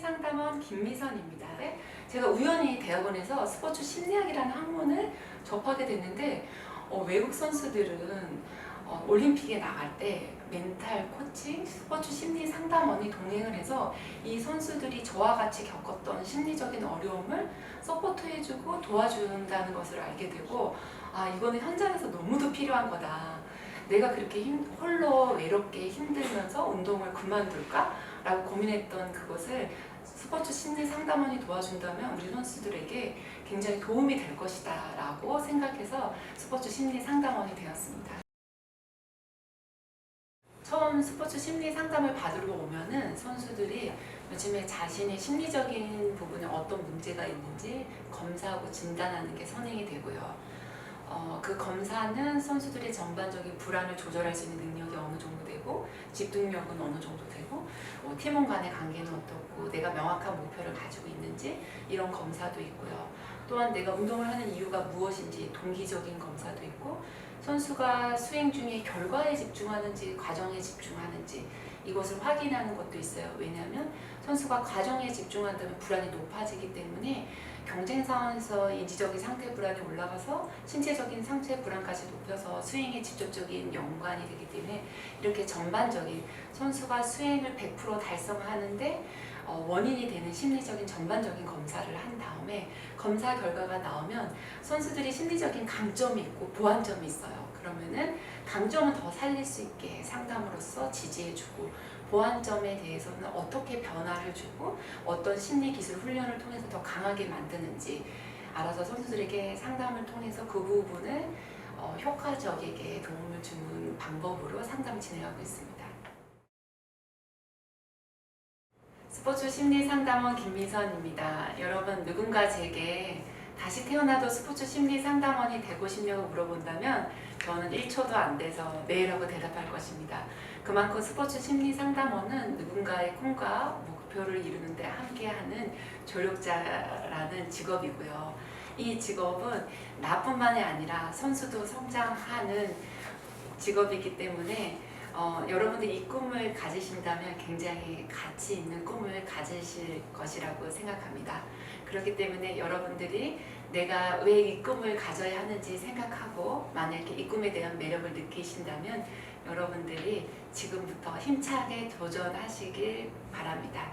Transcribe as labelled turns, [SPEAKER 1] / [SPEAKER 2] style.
[SPEAKER 1] 심리상담원 김미선입니다. 네, 제가 우연히 대학원에서 스포츠 심리학이라는 학문을 접하게 됐는데 어, 외국 선수들은 어, 올림픽에 나갈 때 멘탈 코칭, 스포츠 심리 상담원이 동행을 해서 이 선수들이 저와 같이 겪었던 심리적인 어려움을 서포트해주고 도와준다는 것을 알게 되고 아 이거는 현장에서 너무도 필요한 거다. 내가 그렇게 힘, 홀로 외롭게 힘들면서 운동을 그만둘까? 라고 고민했던 그것을 스포츠 심리 상담원이 도와준다면 우리 선수들에게 굉장히 도움이 될 것이다 라고 생각해서 스포츠 심리 상담원이 되었습니다. 처음 스포츠 심리 상담을 받으러 오면은 선수들이 요즘에 자신의 심리적인 부분에 어떤 문제가 있는지 검사하고 진단하는 게 선행이 되고요. 어, 그 검사는 선수들의 전반적인 불안을 조절할 수 있는 어느 정도 되고 집중력은 어느 정도 되고 뭐 팀원 간의 관계는 어떻고 내가 명확한 목표를 가지고 있는지 이런 검사도 있고요. 또한 내가 운동을 하는 이유가 무엇인지 동기적인 검사도 있고 선수가 수행 중에 결과에 집중하는지 과정에 집중하는지 이것을 확인하는 것도 있어요. 왜냐하면 선수가 과정에 집중한다면 불안이 높아지기 때문에 경쟁 상황에서 인지적인 상태 불안이 올라가서 신체적인 상태 불안까지 높여서 수행에 직접적인 연관이 되기 때문에 이렇게 전반적인 선수가 수행을 100% 달성하는데 어, 원인이 되는 심리적인 전반적인 검사를 한 다음에 검사 결과가 나오면 선수들이 심리적인 강점이 있고 보완점이 있어요. 그러면은 강점은 더 살릴 수 있게 상담으로써 지지해주고 보완점에 대해서는 어떻게 변화를 주고 어떤 심리 기술 훈련을 통해서 더 강하게 만드는지 알아서 선수들에게 상담을 통해서 그 부분을 어, 효과적이게 도움을 주는 방법으로 상담을 진행하고 있습니다. 스포츠 심리 상담원 김미선입니다. 여러분 누군가 제게 다시 태어나도 스포츠 심리 상담원이 되고 싶냐고 물어본다면 저는 1초도 안 돼서 네라고 대답할 것입니다. 그만큼 스포츠 심리 상담원은 누군가의 꿈과 목표를 이루는데 함께하는 조력자라는 직업이고요. 이 직업은 나뿐만이 아니라 선수도 성장하는 직업이기 때문에 어, 여러분들이 이 꿈을 가지신다면 굉장히 가치 있는 꿈을 가지실 것이라고 생각합니다. 그렇기 때문에 여러분들이 내가 왜 이 꿈을 가져야 하는지 생각하고 만약에 이 꿈에 대한 매력을 느끼신다면 여러분들이 지금부터 힘차게 도전하시길 바랍니다.